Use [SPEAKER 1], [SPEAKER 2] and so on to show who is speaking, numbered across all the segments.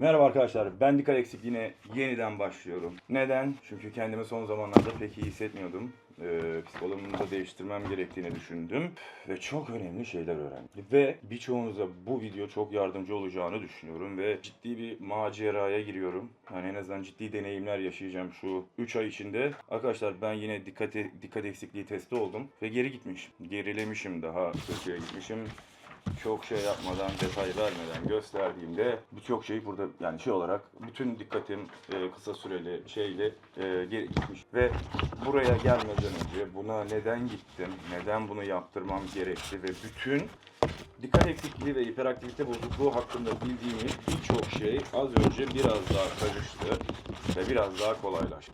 [SPEAKER 1] Merhaba arkadaşlar, ben dikkat eksikliğine yeniden başlıyorum. Neden? Çünkü kendimi son zamanlarda pek iyi hissetmiyordum. Ee, psikologumu da değiştirmem gerektiğini düşündüm. Ve çok önemli şeyler öğrendim. Ve birçoğunuza bu video çok yardımcı olacağını düşünüyorum. Ve ciddi bir maceraya giriyorum. Yani en azından ciddi deneyimler yaşayacağım şu 3 ay içinde. Arkadaşlar ben yine dikkat, dikkat eksikliği testi oldum. Ve geri gitmişim. Gerilemişim daha kötüye gitmişim çok şey yapmadan, detay vermeden gösterdiğimde birçok şey burada yani şey olarak bütün dikkatim e, kısa süreli şeyle e, geri gitmiş. Ve buraya gelmeden önce buna neden gittim, neden bunu yaptırmam gerekti ve bütün dikkat eksikliği ve hiperaktivite bozukluğu hakkında bildiğimiz birçok şey az önce biraz daha karıştı ve biraz daha kolaylaştı.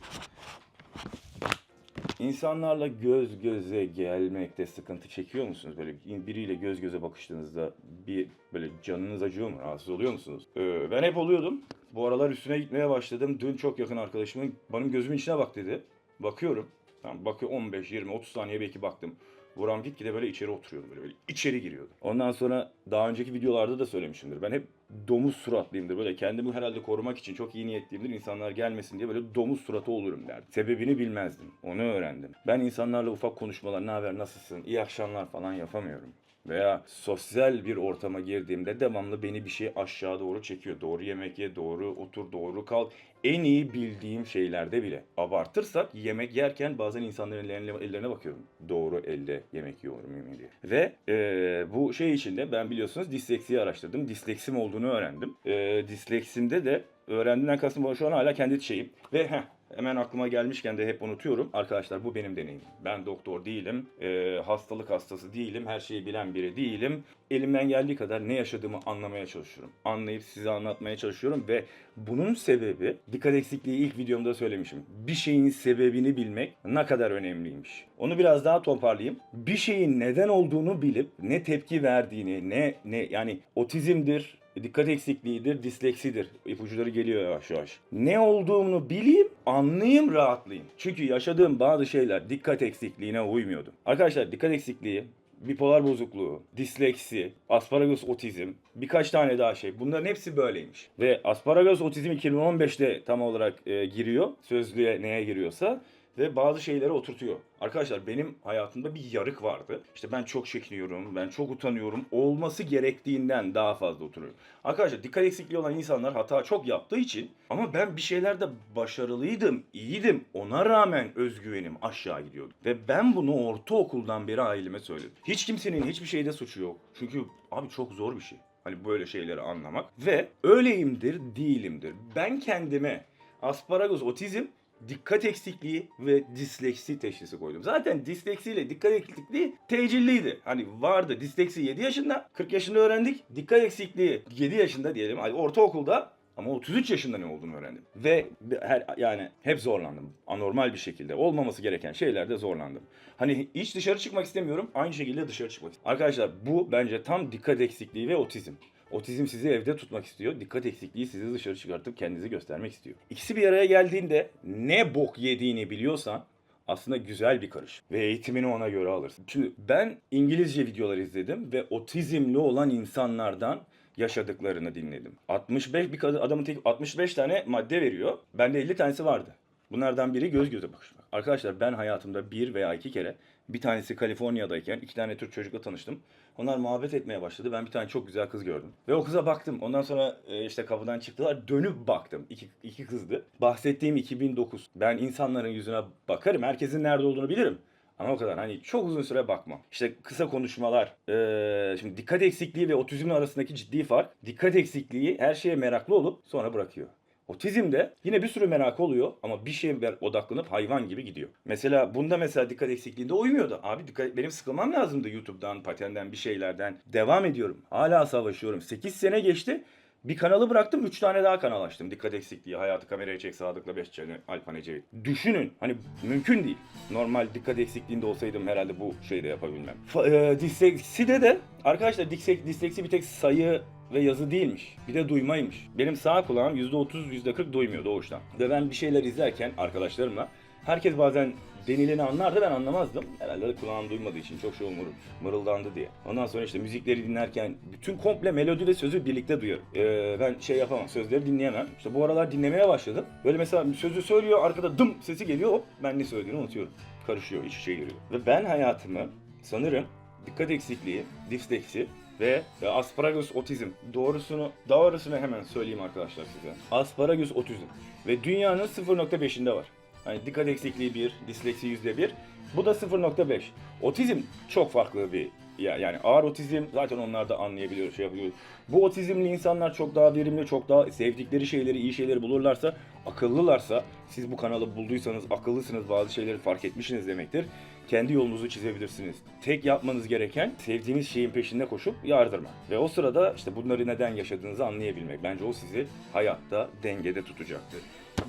[SPEAKER 1] İnsanlarla göz göze gelmekte sıkıntı çekiyor musunuz? Böyle biriyle göz göze bakıştığınızda bir böyle canınız acıyor mu? Rahatsız oluyor musunuz? Ee, ben hep oluyordum. Bu aralar üstüne gitmeye başladım. Dün çok yakın arkadaşımın benim gözümün içine bak dedi. Bakıyorum. Tamam bakıyor 15, 20, 30 saniye belki baktım. Buram gitgide böyle içeri oturuyordu böyle, böyle içeri giriyordu. Ondan sonra daha önceki videolarda da söylemişimdir. Ben hep domuz suratlıyımdır. Böyle kendimi herhalde korumak için çok iyi niyetliyimdir. İnsanlar gelmesin diye böyle domuz suratı olurum derdim. Sebebini bilmezdim. Onu öğrendim. Ben insanlarla ufak konuşmalar, ne haber, nasılsın, iyi akşamlar falan yapamıyorum. Veya sosyal bir ortama girdiğimde devamlı beni bir şey aşağı doğru çekiyor. Doğru yemek ye, doğru otur, doğru kal. En iyi bildiğim şeylerde bile. Abartırsak yemek yerken bazen insanların ellerine, bakıyorum. Doğru elde yemek yiyorum mu diye. Ve e, bu şey içinde ben biliyorsunuz disleksiyi araştırdım. Disleksim olduğunu öğrendim. E, disleksimde de öğrendiğimden kastım şu an hala kendi şeyim. Ve heh, Hemen aklıma gelmişken de hep unutuyorum. Arkadaşlar bu benim deneyimim. Ben doktor değilim. e, hastalık hastası değilim. Her şeyi bilen biri değilim. Elimden geldiği kadar ne yaşadığımı anlamaya çalışıyorum. Anlayıp size anlatmaya çalışıyorum ve bunun sebebi dikkat eksikliği ilk videomda söylemişim. Bir şeyin sebebini bilmek ne kadar önemliymiş. Onu biraz daha toparlayayım. Bir şeyin neden olduğunu bilip ne tepki verdiğini, ne ne yani otizmdir, dikkat eksikliğidir, disleksidir. İpuçları geliyor yavaş yavaş. Ne olduğunu bileyim, anlayayım, rahatlayayım. Çünkü yaşadığım bazı şeyler dikkat eksikliğine uymuyordu. Arkadaşlar dikkat eksikliği bipolar bozukluğu, disleksi, asparagus otizm, birkaç tane daha şey. Bunların hepsi böyleymiş. Ve asparagus otizm 2015'te tam olarak e, giriyor. Sözlüğe neye giriyorsa ve bazı şeyleri oturtuyor. Arkadaşlar benim hayatımda bir yarık vardı. İşte ben çok çekiniyorum, ben çok utanıyorum. Olması gerektiğinden daha fazla oturuyorum. Arkadaşlar dikkat eksikliği olan insanlar hata çok yaptığı için ama ben bir şeylerde başarılıydım, iyiydim. Ona rağmen özgüvenim aşağı gidiyordu. Ve ben bunu ortaokuldan beri aileme söyledim. Hiç kimsenin hiçbir şeyde suçu yok. Çünkü abi çok zor bir şey. Hani böyle şeyleri anlamak. Ve öyleyimdir, değilimdir. Ben kendime asparagus otizm dikkat eksikliği ve disleksi teşhisi koydum. Zaten disleksiyle dikkat eksikliği tecilliydi. Hani vardı disleksi 7 yaşında, 40 yaşında öğrendik. Dikkat eksikliği 7 yaşında diyelim. Hani ortaokulda ama 33 yaşında ne olduğunu öğrendim. Ve her yani hep zorlandım. Anormal bir şekilde. Olmaması gereken şeylerde zorlandım. Hani hiç dışarı çıkmak istemiyorum. Aynı şekilde dışarı çıkmak istiyorum. Arkadaşlar bu bence tam dikkat eksikliği ve otizm. Otizm sizi evde tutmak istiyor. Dikkat eksikliği sizi dışarı çıkartıp kendinizi göstermek istiyor. İkisi bir araya geldiğinde ne bok yediğini biliyorsan aslında güzel bir karış. Ve eğitimini ona göre alırsın. Şimdi ben İngilizce videolar izledim ve otizmli olan insanlardan yaşadıklarını dinledim. 65 bir adamın tek 65 tane madde veriyor. Bende 50 tanesi vardı. Bunlardan biri göz göze bakışmak. Arkadaşlar ben hayatımda bir veya iki kere bir tanesi Kaliforniya'dayken iki tane Türk çocukla tanıştım. Onlar muhabbet etmeye başladı. Ben bir tane çok güzel kız gördüm. Ve o kıza baktım. Ondan sonra e, işte kapıdan çıktılar. Dönüp baktım. İki, iki kızdı. Bahsettiğim 2009. Ben insanların yüzüne bakarım. Herkesin nerede olduğunu bilirim. Ama o kadar hani çok uzun süre bakmam. İşte kısa konuşmalar. Ee, şimdi dikkat eksikliği ve otizmin arasındaki ciddi fark. Dikkat eksikliği her şeye meraklı olup sonra bırakıyor. Otizmde yine bir sürü merak oluyor ama bir şeye odaklanıp hayvan gibi gidiyor. Mesela bunda mesela dikkat eksikliğinde uymuyordu. Abi dikkat, benim sıkılmam lazımdı YouTube'dan, patenden bir şeylerden. Devam ediyorum. Hala savaşıyorum. 8 sene geçti. Bir kanalı bıraktım, 3 tane daha kanal açtım. Dikkat eksikliği, hayatı kameraya çek, Sadık'la 5 çene, Alpan Ecevit. Düşünün, hani mümkün değil. Normal dikkat eksikliğinde olsaydım herhalde bu şeyi de yapabilmem. Fa- e, dislekside de, arkadaşlar dislek, disleksi bir tek sayı ve yazı değilmiş. Bir de duymaymış. Benim sağ kulağım %30, %40 duymuyor doğuştan. Ve ben bir şeyler izlerken arkadaşlarımla Herkes bazen denileni anlardı ben anlamazdım. Herhalde de kulağım duymadığı için çok şey olmur, mırıldandı diye. Ondan sonra işte müzikleri dinlerken bütün komple melodi ve sözü birlikte duyarım. Ee, ben şey yapamam, sözleri dinleyemem. İşte bu aralar dinlemeye başladım. Böyle mesela sözü söylüyor, arkada dım sesi geliyor, hop ben ne söylediğini unutuyorum. Karışıyor, iç içe giriyor. Ve ben hayatımı sanırım dikkat eksikliği, disleksi ve e, asparagus otizm. Doğrusunu, doğrusunu hemen söyleyeyim arkadaşlar size. Asparagus otizm. Ve dünyanın 0.5'inde var. Hani dikkat eksikliği 1, disleksi %1. Bu da 0.5. Otizm çok farklı bir ya yani ağır otizm zaten onlar da anlayabiliyor, şey yapıyor. Bu otizmli insanlar çok daha verimli, çok daha sevdikleri şeyleri, iyi şeyleri bulurlarsa, akıllılarsa, siz bu kanalı bulduysanız akıllısınız, bazı şeyleri fark etmişsiniz demektir. Kendi yolunuzu çizebilirsiniz. Tek yapmanız gereken sevdiğiniz şeyin peşinde koşup yardırmak. Ve o sırada işte bunları neden yaşadığınızı anlayabilmek. Bence o sizi hayatta dengede tutacaktır.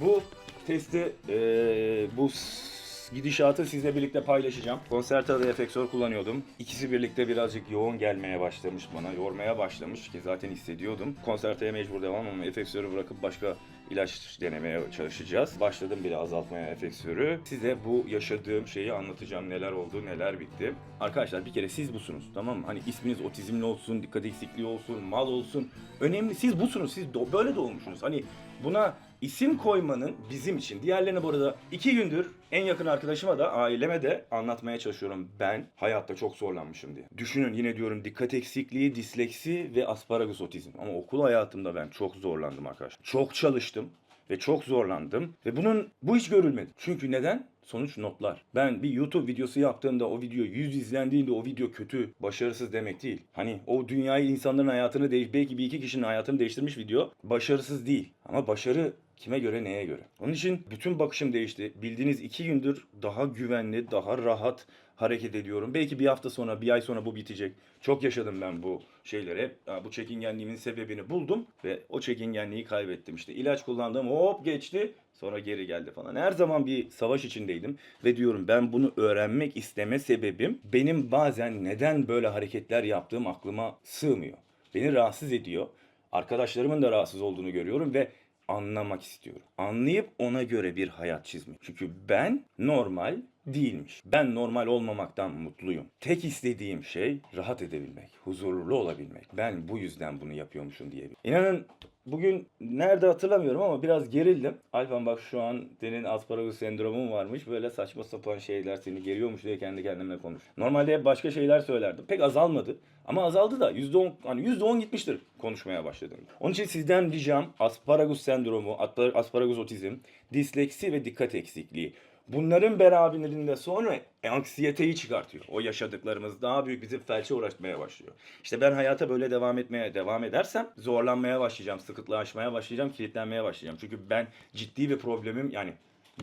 [SPEAKER 1] Bu testi, eee, bu gidişatı sizle birlikte paylaşacağım. Konserta ve efektör kullanıyordum. İkisi birlikte birazcık yoğun gelmeye başlamış bana, yormaya başlamış ki zaten hissediyordum. Konserteye mecbur devam ama efektörü bırakıp başka ilaç denemeye çalışacağız. Başladım bile azaltmaya efektörü. Size bu yaşadığım şeyi anlatacağım. Neler oldu, neler bitti. Arkadaşlar bir kere siz busunuz tamam mı? Hani isminiz otizmli olsun, dikkat eksikliği olsun, mal olsun. Önemli siz busunuz. Siz do- böyle doğmuşsunuz. Hani buna isim koymanın bizim için. Diğerlerini bu arada iki gündür en yakın arkadaşıma da aileme de anlatmaya çalışıyorum. Ben hayatta çok zorlanmışım diye. Düşünün yine diyorum dikkat eksikliği, disleksi ve asparagus otizm. Ama okul hayatımda ben çok zorlandım arkadaşlar. Çok çalıştım ve çok zorlandım ve bunun bu hiç görülmedi. Çünkü neden? Sonuç notlar. Ben bir YouTube videosu yaptığımda o video 100 izlendiğinde o video kötü, başarısız demek değil. Hani o dünyayı insanların hayatını değiş belki bir iki kişinin hayatını değiştirmiş video başarısız değil. Ama başarı kime göre neye göre. Onun için bütün bakışım değişti. Bildiğiniz iki gündür daha güvenli, daha rahat hareket ediyorum. Belki bir hafta sonra, bir ay sonra bu bitecek. Çok yaşadım ben bu şeyleri. Bu çekingenliğimin sebebini buldum ve o çekingenliği kaybettim. İşte ilaç kullandım, hop geçti. Sonra geri geldi falan. Her zaman bir savaş içindeydim ve diyorum ben bunu öğrenmek isteme sebebim benim bazen neden böyle hareketler yaptığım aklıma sığmıyor. Beni rahatsız ediyor. Arkadaşlarımın da rahatsız olduğunu görüyorum ve anlamak istiyorum. Anlayıp ona göre bir hayat çizmek. Çünkü ben normal değilmiş. Ben normal olmamaktan mutluyum. Tek istediğim şey rahat edebilmek, huzurlu olabilmek. Ben bu yüzden bunu yapıyormuşum diye. İnanın bugün nerede hatırlamıyorum ama biraz gerildim. Alfan bak şu an senin asparagus sendromun varmış. Böyle saçma sapan şeyler seni geriyormuş diye kendi kendime konuş. Normalde hep başka şeyler söylerdim. Pek azalmadı. Ama azaldı da %10 hani %10 gitmiştir konuşmaya başladım. Onun için sizden ricam asparagus sendromu, asparagus otizm, disleksi ve dikkat eksikliği. Bunların beraberinde sonra anksiyeteyi çıkartıyor. O yaşadıklarımız daha büyük bizim felçe uğraşmaya başlıyor. İşte ben hayata böyle devam etmeye devam edersem zorlanmaya başlayacağım, sıkıntılaşmaya başlayacağım, kilitlenmeye başlayacağım. Çünkü ben ciddi bir problemim yani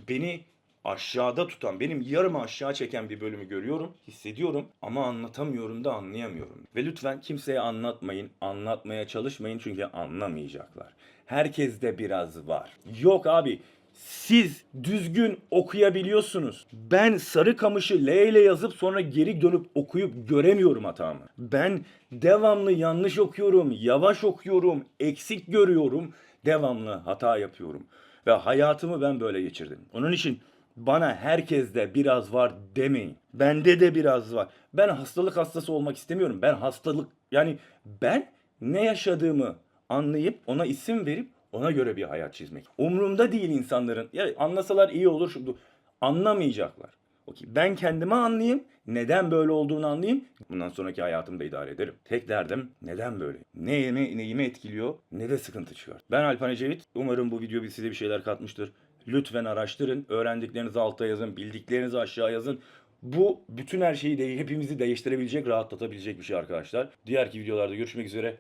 [SPEAKER 1] beni aşağıda tutan, benim yarımı aşağı çeken bir bölümü görüyorum, hissediyorum ama anlatamıyorum da anlayamıyorum. Ve lütfen kimseye anlatmayın, anlatmaya çalışmayın çünkü anlamayacaklar. Herkeste biraz var. Yok abi, siz düzgün okuyabiliyorsunuz. Ben sarı kamışı L ile yazıp sonra geri dönüp okuyup göremiyorum hatamı. Ben devamlı yanlış okuyorum, yavaş okuyorum, eksik görüyorum, devamlı hata yapıyorum. Ve hayatımı ben böyle geçirdim. Onun için bana herkeste biraz var demeyin. Bende de biraz var. Ben hastalık hastası olmak istemiyorum. Ben hastalık yani ben ne yaşadığımı anlayıp ona isim verip ona göre bir hayat çizmek. Umurumda değil insanların. Ya anlasalar iyi olur. Şu, anlamayacaklar. Okey. Ben kendimi anlayayım. Neden böyle olduğunu anlayayım. Bundan sonraki hayatımı da idare ederim. Tek derdim neden böyle? Neyimi, neyimi etkiliyor? Ne de sıkıntı çıkıyor. Ben Alpan Ecevit. Umarım bu video size bir şeyler katmıştır. Lütfen araştırın. Öğrendiklerinizi alta yazın. Bildiklerinizi aşağı yazın. Bu bütün her şeyi de hepimizi değiştirebilecek, rahatlatabilecek bir şey arkadaşlar. Diğerki videolarda görüşmek üzere.